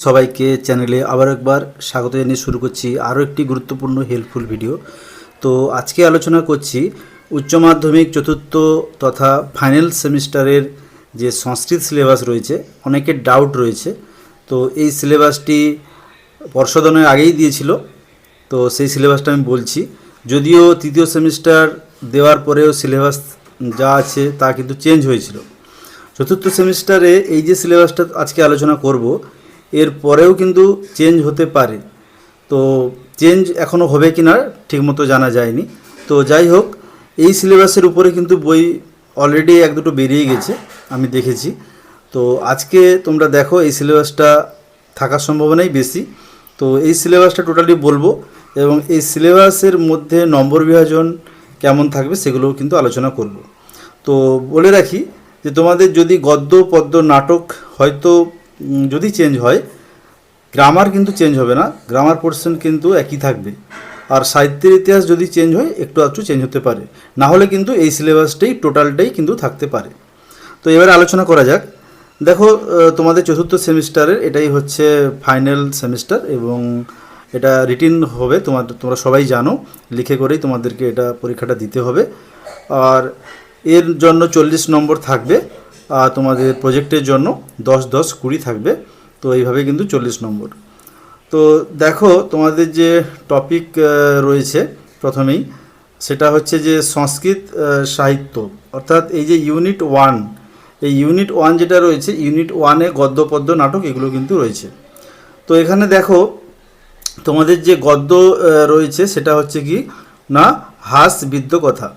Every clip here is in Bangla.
সবাইকে চ্যানেলে আবার একবার স্বাগত জানিয়ে শুরু করছি আরও একটি গুরুত্বপূর্ণ হেল্পফুল ভিডিও তো আজকে আলোচনা করছি উচ্চ মাধ্যমিক, চতুর্থ তথা ফাইনাল সেমিস্টারের যে সংস্কৃত সিলেবাস রয়েছে অনেকের ডাউট রয়েছে। তো এই সিলেবাসটি পর্ষদনের আগেই দিয়েছিল, তো সেই সিলেবাসটা আমি বলছি। যদিও তৃতীয় সেমিস্টার দেওয়ার পরেও সিলেবাস যা আছে তা কিন্তু চেঞ্জ হয়েছিল। চতুর্থ সেমিস্টারে এই যে সিলেবাসটা আজকে আলোচনা করব এর পরেও কিন্তু চেঞ্জ হতে পারে। তো চেঞ্জ এখনও হবে কি না ঠিকমতো জানা যায়নি। তো যাই হোক, এই সিলেবাসের উপরে কিন্তু বই অলরেডি এক দুটো বেরিয়ে গেছে, আমি দেখেছি। তো আজকে তোমরা দেখো এই সিলেবাসটা থাকার সম্ভাবনাই বেশি। তো এই সিলেবাসটা টোটালি বলব এবং এই সিলেবাসের মধ্যে নম্বর বিভাজন কেমন থাকবে সেগুলোও কিন্তু আলোচনা করব। তো বলে রাখি যে তোমাদের যদি গদ্য, পদ্য, নাটক হয়তো যদি চেঞ্জ হয় গ্রামার কিন্তু চেঞ্জ হবে না গ্রামার পোর্শন কিন্তু একই থাকবে। আর সাহিত্যের ইতিহাস যদি চেঞ্জ হয়, একটু আধটু চেঞ্জ হতে পারে। না হলে কিন্তু এই সিলেবাসটাই টোটালটাই কিন্তু থাকতে পারে। তো এবার আলোচনা করা যাক। দেখো তোমাদের চতুর্থ সেমিস্টারের এটাই হচ্ছে ফাইনাল সেমিস্টার এবং এটা রিটিন হবে, তোমার, তোমরা সবাই জানো। লিখে করেই তোমাদেরকে এটা পরীক্ষাটা দিতে হবে। আর এর জন্য চল্লিশ নম্বর থাকবে। তোমাদের প্রজেক্টের জন্য দশ দশ কুড়ি থাকবে। তো এইভাবে কিন্তু চল্লিশ নম্বর। তো দেখো, তোমাদের যে টপিক রয়েছে প্রথমেই, সেটা হচ্ছে যে সংস্কৃত সাহিত্য। অর্থাৎ এই যে ইউনিট ওয়ান এই ইউনিট ওয়ান যেটা রয়েছে ইউনিট ওয়ানে গদ্য পদ্য নাটক এগুলো কিন্তু রয়েছে। তো এখানে দেখো, তোমাদের যে গদ্য রয়েছে, সেটা হচ্ছে কি? না হাসবিদ্য কথা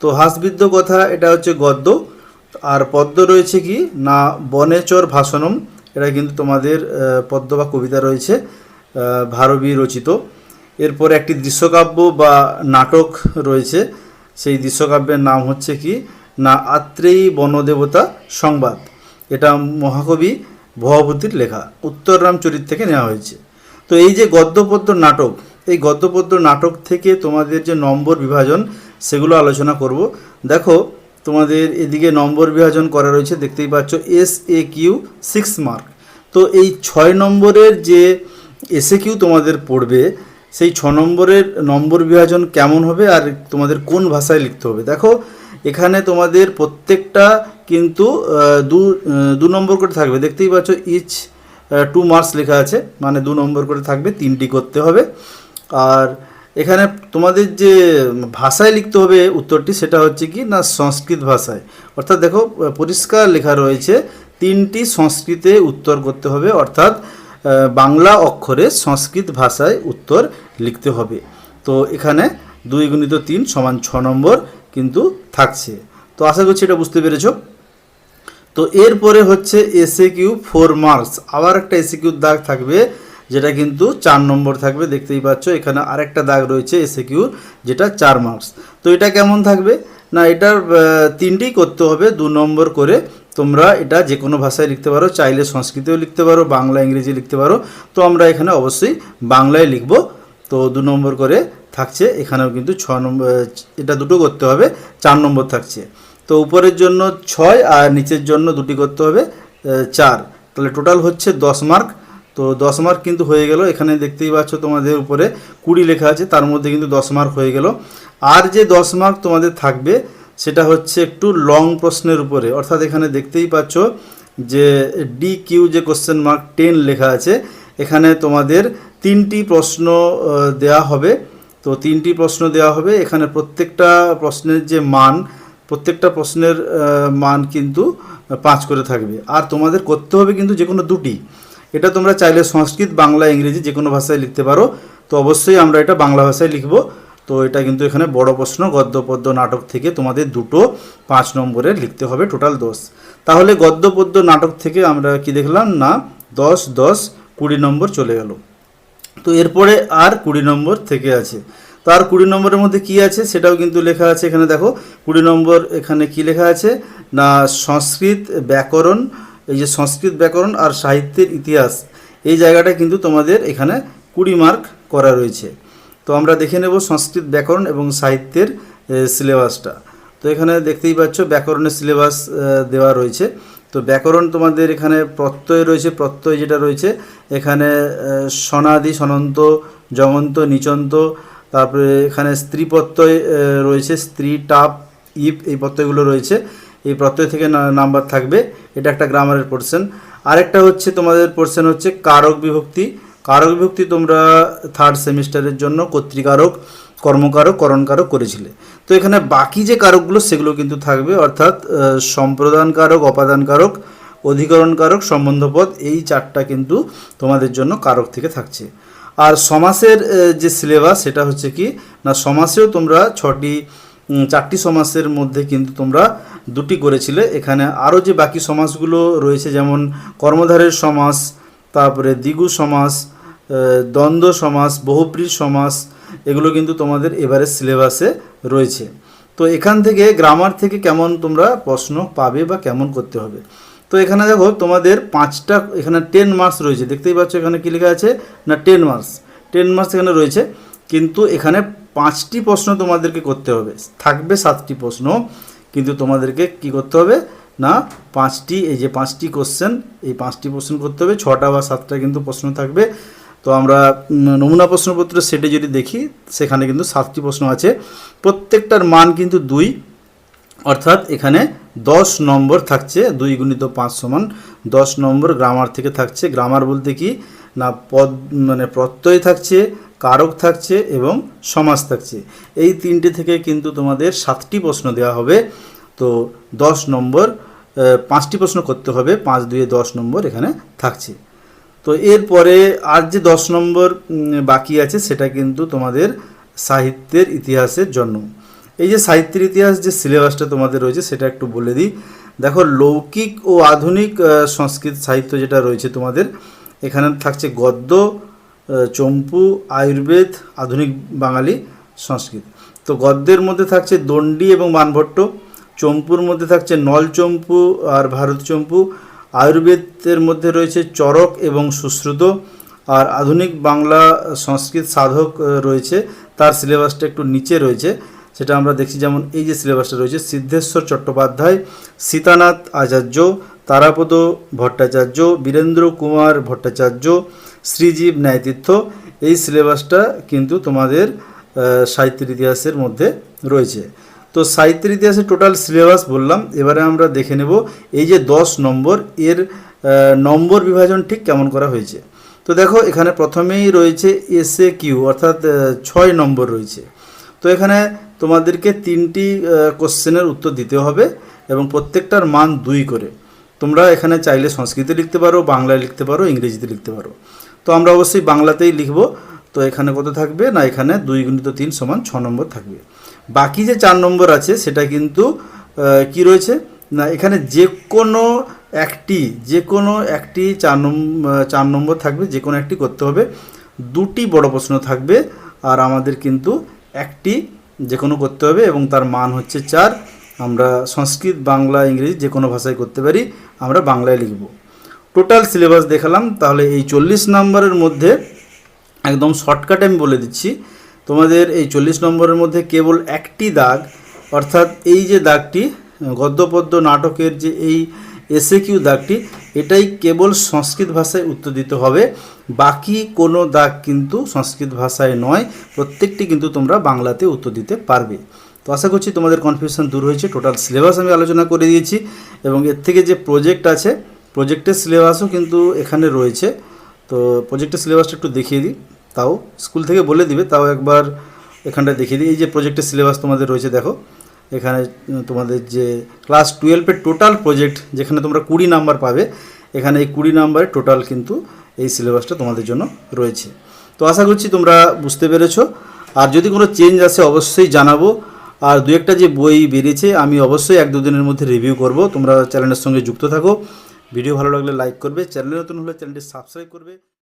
তো হাসবিদ্য কথা এটা হচ্ছে গদ্য। আর পদ্য রয়েছে কি? না বনে বনেচর ভাষণম এটা কিন্তু তোমাদের পদ্য বা কবিতা রয়েছে ভারবী রচিত। এরপরে একটি দৃশ্যকাব্য বা নাটক রয়েছে। সেই দৃশ্যকাব্যের নাম হচ্ছে কি? না, আত্রেয়ী বনদেবতা সংবাদ। এটা মহাকবি ভবাভূতির লেখা। উত্তররাম চরিত থেকে নেওয়া হয়েছে। তো এই যে গদ্যপদ্য নাটক, এই গদ্যপদ্য নাটক থেকে তোমাদের যে নম্বর বিভাজন, সেগুলো আলোচনা করব। দেখো তোমাদের এদিকে নম্বর বিভাজন করা রয়েছে, দেখতেই পাচ্ছ S A Q six mark তো এই ছয় নম্বরের যে এসে কিউ তোমাদের পড়বে, সেই ছ নম্বরের নম্বর বিভাজন কেমন হবে আর তোমাদের কোন ভাষায় লিখতে হবে? দেখো, এখানে তোমাদের প্রত্যেকটা কিন্তু দু দু নম্বর করে থাকবে। দেখতেই পাচ্ছ ইচ টু মার্কস লেখা আছে মানে দু নম্বর করে থাকবে, তিনটি করতে হবে। আর এখানে তোমাদের যে ভাষায় লিখতে হবে উত্তরটি সেটা হচ্ছে কি না সংস্কৃত ভাষায়। অর্থাৎ দেখো, পরিষ্কার লেখা রয়েছে, তিনটি সংস্কৃতে উত্তর করতে হবে, অর্থাৎ বাংলা অক্ষরে সংস্কৃত ভাষায় উত্তর লিখতে হবে। তো এখানে দুই গুণিত তিন সমান ছ নম্বর কিন্তু থাকছে। তো আশা করছি এটা বুঝতে পেরেছ। তো এরপরে হচ্ছে এসএ কিউ ফোর মার্কস। আবার একটা এসএ কিউর দাগ থাকবে যেটা কিন্তু চার নম্বর থাকবে, দেখতেই পাচ্ছ। এখানে আরেকটা দাগ রয়েছে এসএ কিউর যেটা চার মার্কস তো এটা কেমন থাকবে? না, এটার তিনটেই করতে হবে, দু নম্বর করে তোমরা এটা যে কোনো ভাষায় লিখতে পারো, চাইলে সংস্কৃতেও লিখতে পারো, বাংলা, ইংরেজি লিখতে পারো। তো আমরা এখানে অবশ্যই বাংলায় লিখব। তো দু নম্বর করে থাকছে, এখানেও কিন্তু ছ নম্বর এটা দুটো করতে হবে, চার নম্বর থাকছে। তো উপরের জন্য ছয় আর নিচের জন্য দুটি করতে হবে চার। তাহলে টোটাল হচ্ছে দশ মার্ক তো দশ মার্ক কিন্তু হয়ে গেল। এখানে দেখতেই পাচ্ছ তোমাদের উপরে কুড়ি লেখা আছে, তার মধ্যে কিন্তু দশ মার্ক হয়ে গেল। আর যে দশ মার্ক তোমাদের থাকবে, সেটা হচ্ছে একটু লং প্রশ্নের উপরে। অর্থাৎ এখানে দেখতেই পাচ্ছ যে ডি কিউ যে কোশ্চেন মার্ক টেন লেখা আছে, এখানে তোমাদের তিনটি প্রশ্ন দেয়া হবে। তো তিনটি প্রশ্ন দেওয়া হবে। এখানে প্রত্যেকটা প্রশ্নের যে মান, প্রত্যেকটা প্রশ্নের মান কিন্তু পাঁচ করে থাকবে। আর তোমাদের করতে হবে কিন্তু যে কোনো দুটি। এটা তোমরা চাইলে সংস্কৃত, বাংলা, ইংরেজি যে কোনো ভাষায় লিখতে পারো। তো অবশ্যই আমরা এটা বাংলা ভাষায় লিখব। তো এটা কিন্তু এখানে বড় প্রশ্ন গদ্য পদ্য নাটক থেকে তোমাদের দুটো পাঁচ নম্বরে লিখতে হবে টোটাল দশ। তাহলে গদ্য পদ্য নাটক থেকে আমরা কি দেখলাম? না, দশ দশ, কুড়ি নম্বর চলে গেল। তো এরপরে আর কুড়ি নম্বর থেকে আছে। তো আর কুড়ি নম্বরের মধ্যে কি আছে? সেটাও কিন্তু লেখা আছে এখানে দেখো। কুড়ি নম্বর এখানে কি লেখা আছে? না, সংস্কৃত ব্যাকরণ এই যে সংস্কৃত ব্যাকরণ আর সাহিত্যের ইতিহাস, এই জায়গাটা কিন্তু তোমাদের এখানে কুড়ি মার্ক করা রয়েছে। তো আমরা দেখে নেব সংস্কৃত ব্যাকরণ এবং সাহিত্যের সিলেবাসটা। তো এখানে দেখতেই পাচ্ছ ব্যাকরণের সিলেবাস দেওয়া রয়েছে। তো ব্যাকরণ তোমাদের এখানে প্রত্যয় রয়েছে, প্রত্যয় যেটা রয়েছে, এখানে সনাদি, সনন্ত, জমন্ত, নিচন্ত, তারপরে এখানে স্ত্রী প্রত্যয় রয়েছে, স্ত্রী, টাপ, ইপ, এই প্রত্যয়গুলো রয়েছে। এই প্রত্যয় থেকে নাম্বার থাকবে। এটা একটা গ্রামারের পোর্শন আরেকটা হচ্ছে তোমাদের পোর্শন হচ্ছে কারক বিভক্তি। কারক বিভক্তি তোমরা থার্ড সেমিস্টারের জন্য কর্তৃকারক কর্মকারক করণকারক করেছিলে। তো এখানে বাকি যে কারকগুলো সেগুলো কিন্তু থাকবে। অর্থাৎ আহ, সম্প্রদান কারক অপাদান কারক অধিকরণ কারক সম্বন্ধপদ এই চারটা কিন্তু তোমাদের জন্য কারক থেকে থাকছে। আর সমাসের যে সিলেবাস সেটা হচ্ছে কি? না সমাসেও তোমরা ছটি চারটি সমাসের মধ্যে কিন্তু তোমরা দুটি করেছিলে। এখানে আরও যে বাকি সমাসগুলো রয়েছে, যেমন কর্মধারের সমাস, তারপরে দ্বিগু সমাস দ্বন্দ্ব সমাস বহুপ্রী সমাস, এগুলো কিন্তু তোমাদের এবারে সিলেবাসে রয়েছে। তো এখান থেকে গ্রামার থেকে কেমন তোমরা প্রশ্ন পাবে বা কেমন করতে হবে? তো এখানে দেখো, তোমাদের পাঁচটা, এখানে টেন মার্কস রয়েছে। দেখতেই পাচ্ছ এখানে কী লেখা আছে? না টেন মার্কস টেন মার্কস এখানে রয়েছে। কিন্তু এখানে পাঁচটি প্রশ্ন তোমাদেরকে করতে হবে। থাকবে সাতটি প্রশ্ন, কিন্তু তোমাদেরকে কি করতে হবে? না, পাঁচটি, এই যে পাঁচটি কোশ্চেন এই পাঁচটি প্রশ্ন করতে হবে। ছটা বা সাতটা কিন্তু প্রশ্ন থাকবে। তো আমরা নমুনা প্রশ্নপত্র সেটে যদি দেখি, সেখানে কিন্তু সাতটি প্রশ্ন আছে। প্রত্যেকটার মান কিন্তু দুই। অর্থাৎ এখানে দশ নম্বর থাকছে, দুই গুণিত পাঁচ সমান দশ নম্বর গ্রামার থেকে থাকছে। গ্রামার বলতে কি? না, পদ মানে প্রত্যয় থাকছে কারক থাকছে এবং সমাজ থাকছে। এই তিনটে থেকে কিন্তু তোমাদের সাতটি প্রশ্ন দেওয়া হবে। তো দশ নম্বর পাঁচটি প্রশ্ন করতে হবে। পাঁচ দুয়ে দশ নম্বর এখানে থাকছে। তো এরপরে আর যে দশ নম্বর বাকি আছে, সেটা কিন্তু তোমাদের সাহিত্যের ইতিহাসের জন্য। এই যে সাহিত্যের ইতিহাস যে সিলেবাসটা তোমাদের রয়েছে, সেটা একটু বলে দিই। দেখো, লৌকিক ও আধুনিক সংস্কৃত সাহিত্য যেটা রয়েছে তোমাদের, এখানে থাকছে গদ্য চম্পু, আয়ুর্বেদ, আধুনিক বাঙালি সংস্কৃত। তো গদ্যের মধ্যে থাকছে দণ্ডী এবং মানভট্ট, চম্পুর মধ্যে থাকছে নল চম্পু আর ভারত চম্পু, আয়ুর্বেদের মধ্যে রয়েছে চরক এবং সুশ্রুত, আর আধুনিক বাংলা সংস্কৃত সাধক রয়েছে, তার সিলেবাসটা একটু নিচে রয়েছে, সেটা আমরা দেখছি যেমন এই যে সিলেবাসটা রয়েছে, সিদ্ধেশ্বর চট্টোপাধ্যায়, সীতানাথ আচার্য, তারাপদ ভট্টাচার্য, বীরেন্দ্র কুমার ভট্টাচার্য শ্রীজীব ন্যায়তীর্থ, এই সিলেবাসটা কিন্তু তোমাদের সাহিত্যের ইতিহাসের মধ্যে রয়েছে। তো সাহিত্যের ইতিহাসে টোটাল সিলেবাস বললাম, এবারে আমরা দেখে নেব এই যে দশ নম্বর, এর নম্বর বিভাজন ঠিক কেমন করা হয়েছে। তো দেখো, এখানে প্রথমেই রয়েছে এসএ কিউ, অর্থাৎ ছয় নম্বর রয়েছে। তো এখানে তোমাদেরকে তিনটি কোশ্চেনের উত্তর দিতে হবে এবং প্রত্যেকটার মান দুই করে। তোমরা এখানে চাইলে সংস্কৃতে লিখতে পারো, বাংলায় লিখতে পারো, ইংরেজিতে লিখতে পারো। তো আমরা অবশ্যই বাংলাতেই লিখব। তো এখানে কত থাকবে? না, এখানে দুই গুণিত তিন সমান ছ নম্বর থাকবে। বাকি যে চার নম্বর আছে, সেটা কিন্তু কি রয়েছে? না, এখানে যে কোনো একটি, যে কোনো একটি চার নম্বর চার নম্বর থাকবে, যে কোনো একটি করতে হবে। দুটি বড় প্রশ্ন থাকবে, আর আমাদের কিন্তু একটি যে কোনো করতে হবে এবং তার মান হচ্ছে চার। আমরা সংস্কৃত, বাংলা, ইংরেজি যে কোনো ভাষায় করতে পারি, আমরা বাংলায় লিখব। টোটাল সিলেবাস দেখালাম, তাহলে এই চল্লিশ নম্বরের মধ্যে একদম শর্টকাটে আমি বলে দিচ্ছি। তোমাদের এই চল্লিশ নম্বরের মধ্যে কেবল একটি দাগ, অর্থাৎ এই যে দাগটি, গদ্যপদ্য নাটকের যে এই এসে কিউ দাগটি, এটাই কেবল সংস্কৃত ভাষায় উত্তর দিতে হবে। বাকি কোনো দাগ কিন্তু সংস্কৃত ভাষায় নয়, প্রত্যেকটি কিন্তু তোমরা বাংলাতে উত্তর দিতে পারবে। তো আশা করছি তোমাদের কনফিউশন দূর হয়েছে। টোটাল সিলেবাস আমি আলোচনা করে দিয়েছি এবং এর থেকে যে প্রজেক্ট আছে প্রজেক্টের সিলেবাসও কিন্তু এখানে রয়েছে। তো প্রজেক্টের সিলেবাসটা একটু দেখিয়ে দিই। তাও স্কুল থেকে বলে দিবে, তাও একবার এখানটা দেখিয়ে দিই। এই যে প্রজেক্টের সিলেবাস তোমাদের রয়েছে, দেখো। এখানে তোমাদের যে ক্লাস টুয়েলভের টোটাল প্রজেক্ট যেখানে তোমরা কুড়ি নাম্বার পাবে, এখানে এই কুড়ি নাম্বারে টোটাল কিন্তু এই সিলেবাসটা তোমাদের জন্য রয়েছে। তো আশা করছি তোমরা বুঝতে পেরেছ। আর যদি কোনো চেঞ্জ আসে, অবশ্যই জানাব। আর দু একটা যে বই বেরিয়েছে, আমি অবশ্যই এক দুদিনের মধ্যে রিভিউ করব। তোমরা চ্যানেলের সঙ্গে যুক্ত থাকো। ভিডিও ভালো লাগলে লাইক করবে চ্যানেল নতুন হলে চ্যানেলটি সাবস্ক্রাইব করবে।